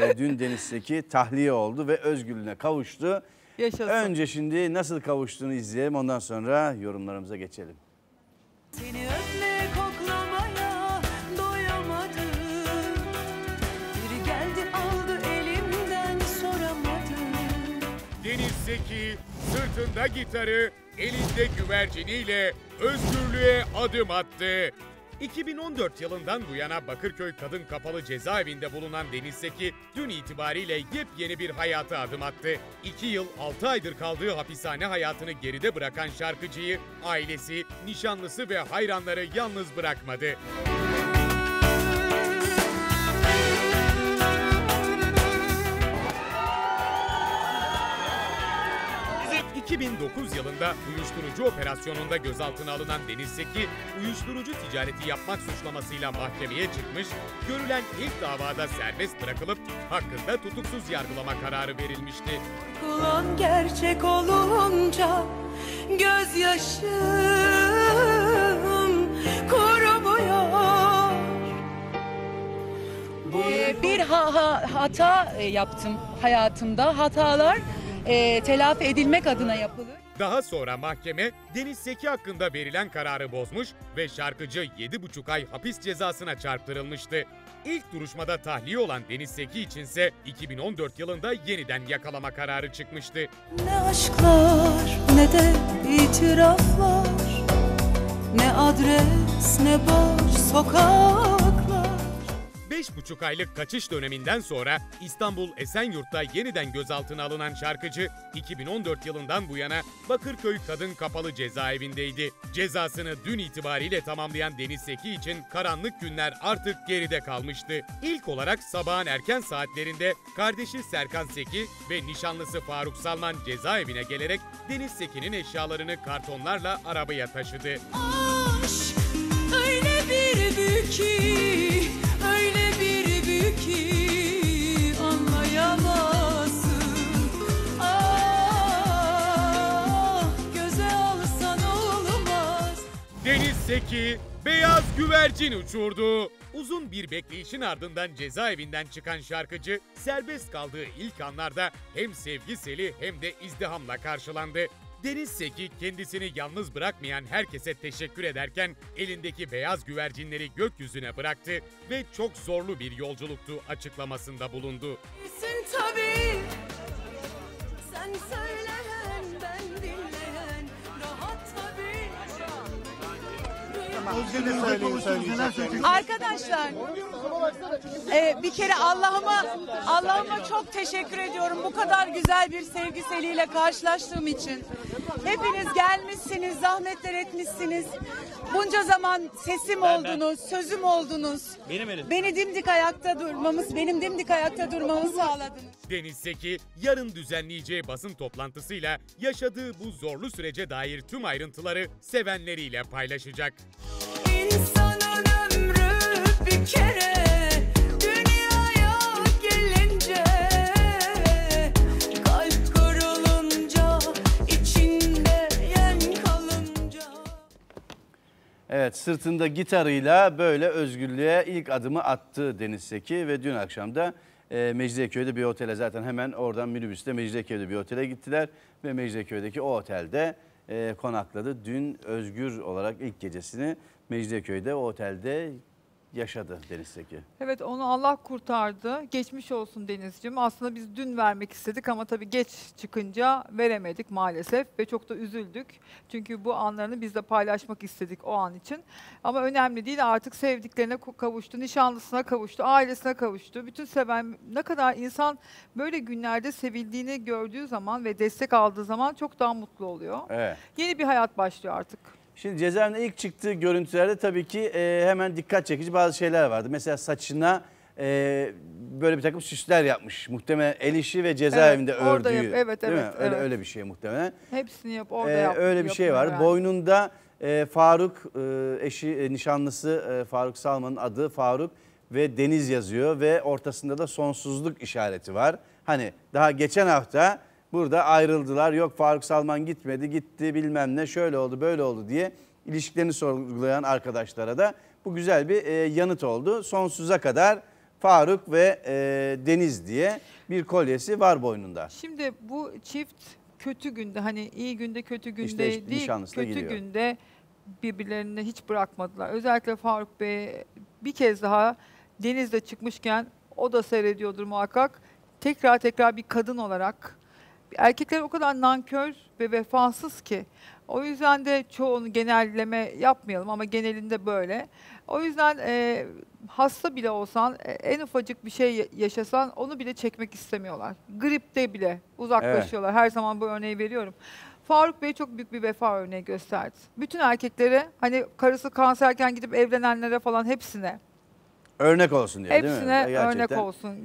E, Dün Deniz Seki tahliye oldu ve özgürlüğüne kavuştu. Yaşasın. Önce şimdi nasıl kavuştuğunu izleyelim ondan sonra yorumlarımıza geçelim. Seni öpmeye koklamaya doyamadım Biri geldi aldı elimden soramadım Deniz Seki sırtında gitarı, elinde güverciniyle özgürlüğe adım attı. 2014 yılından bu yana Bakırköy Kadın Kapalı Cezaevinde bulunan Deniz Seki dün itibariyle yepyeni bir hayata adım attı. 2 yıl 6 aydır kaldığı hapishane hayatını geride bırakan şarkıcıyı ailesi, nişanlısı ve hayranları yalnız bırakmadı. 2009 yılında uyuşturucu operasyonunda gözaltına alınan Deniz Seki, uyuşturucu ticareti yapmak suçlamasıyla mahkemeye çıkmış, görülen ilk davada serbest bırakılıp hakkında tutuksuz yargılama kararı verilmişti. Kulağın gerçek olunca gözyaşım kurumuyor Ee, bir ha- ha- hata e, yaptım hayatımda. Hatalar e, telafi edilmek adına yapılır. Daha sonra mahkeme Deniz Seki hakkında verilen kararı bozmuş ve şarkıcı 7,5 ay hapis cezasına çarptırılmıştı. İlk duruşmada tahliye olan Deniz Seki içinse 2014 yılında yeniden yakalama kararı çıkmıştı. Ne aşklar ne de itiraflar Ne adres ne boş sokaklar 5,5 aylık kaçış döneminden sonra İstanbul Esenyurt'ta yeniden gözaltına alınan şarkıcı 2014 yılından bu yana Bakırköy Kadın Kapalı Cezaevindeydi. Cezasını dün itibariyle tamamlayan Deniz Seki için karanlık günler artık geride kalmıştı. İlk olarak sabahın erken saatlerinde kardeşi Serkan Seki ve nişanlısı Faruk Salman cezaevine gelerek Deniz Seki'nin eşyalarını kartonlarla arabaya taşıdı. Aşk Seki beyaz güvercin uçurdu. Uzun bir bekleyişin ardından cezaevinden çıkan şarkıcı serbest kaldığı ilk anlarda hem sevgi seli hem de izdihamla karşılandı. Deniz Seki kendisini yalnız bırakmayan herkese teşekkür ederken elindeki beyaz güvercinleri gökyüzüne bıraktı ve çok zorlu bir yolculuktu açıklamasında bulundu. Sen tabii Sen söyleyen Arkadaşlar e, bir kere Allah'ıma Allah'ıma çok teşekkür ediyorum bu kadar güzel bir sevgiseliyle karşılaştığım için. Hepiniz gelmişsiniz, zahmetler etmişsiniz. Bunca zaman sesim oldunuz, sözüm oldunuz. Beni dimdik ayakta durmamız, benim dimdik ayakta durmamı sağladınız. Deniz Seki yarın düzenleyeceği basın toplantısıyla yaşadığı bu zorlu sürece dair tüm ayrıntıları sevenleriyle paylaşacak. İnsanın Evet sırtında gitarıyla böyle özgürlüğe ilk adımı attı Deniz Seki ve dün akşam da e, Mecidiyeköy'de bir otele zaten hemen oradan minibüste Mecidiyeköy'de bir otele gittiler ve Mecidiyeköy'deki o otelde e, konakladı. Dün özgür olarak ilk gecesini Mecidiyeköy'de o otelde yaşadı Deniz Seki. Evet onu Allah kurtardı. Geçmiş olsun Denizciğim. Aslında biz dün vermek istedik ama tabii geç çıkınca veremedik maalesef ve çok da üzüldük. Çünkü bu anlarını biz de paylaşmak istedik o an için. Ama önemli değil artık sevdiklerine kavuştu, nişanlısına kavuştu, ailesine kavuştu. Bütün seven ne kadar insan böyle günlerde sevildiğini gördüğü zaman ve destek aldığı zaman çok daha mutlu oluyor. Evet. Yeni bir hayat başlıyor artık. Şimdi cezaevinde ilk çıktığı görüntülerde tabii ki e, hemen dikkat çekici bazı şeyler vardı. Mesela saçına e, böyle bir takım süsler yapmış. Muhtemelen el işi ve cezaevinde Evet, orada ördüğü. yap- evet, mi? evet, Öyle, evet. öyle bir şey muhtemelen. Hepsini yap orada Ee, yap. öyle bir şey var. yani. Boynunda e, Faruk e, eşi e, nişanlısı e, Faruk Salman'ın adı Faruk ve Deniz yazıyor ve ortasında da sonsuzluk işareti var. Hani daha geçen hafta burada ayrıldılar. Yok Faruk Salman gitmedi, gitti bilmem ne şöyle oldu, böyle oldu diye ilişkilerini sorgulayan arkadaşlara da bu güzel bir e, yanıt oldu. Sonsuza kadar Faruk ve e, Deniz diye bir kolyesi var boynunda. Şimdi bu çift kötü günde hani iyi günde kötü günde İşte değil kötü gidiyor. günde birbirlerini hiç bırakmadılar. Özellikle Faruk Bey bir kez daha denizde çıkmışken o da seyrediyordur muhakkak. Tekrar tekrar bir kadın olarak erkekler o kadar nankör ve vefasız ki. O yüzden de çoğunu genelleme yapmayalım ama genelinde böyle. O yüzden e, hasta bile olsan e, en ufacık bir şey ya- yaşasan onu bile çekmek istemiyorlar. Gripte bile uzaklaşıyorlar. Her zaman bu örneği veriyorum. Faruk Bey çok büyük bir vefa örneği gösterdi. Bütün erkeklere hani karısı kanserken gidip evlenenlere falan hepsine Örnek olsun diye değil mi? hepsine örnek olsun.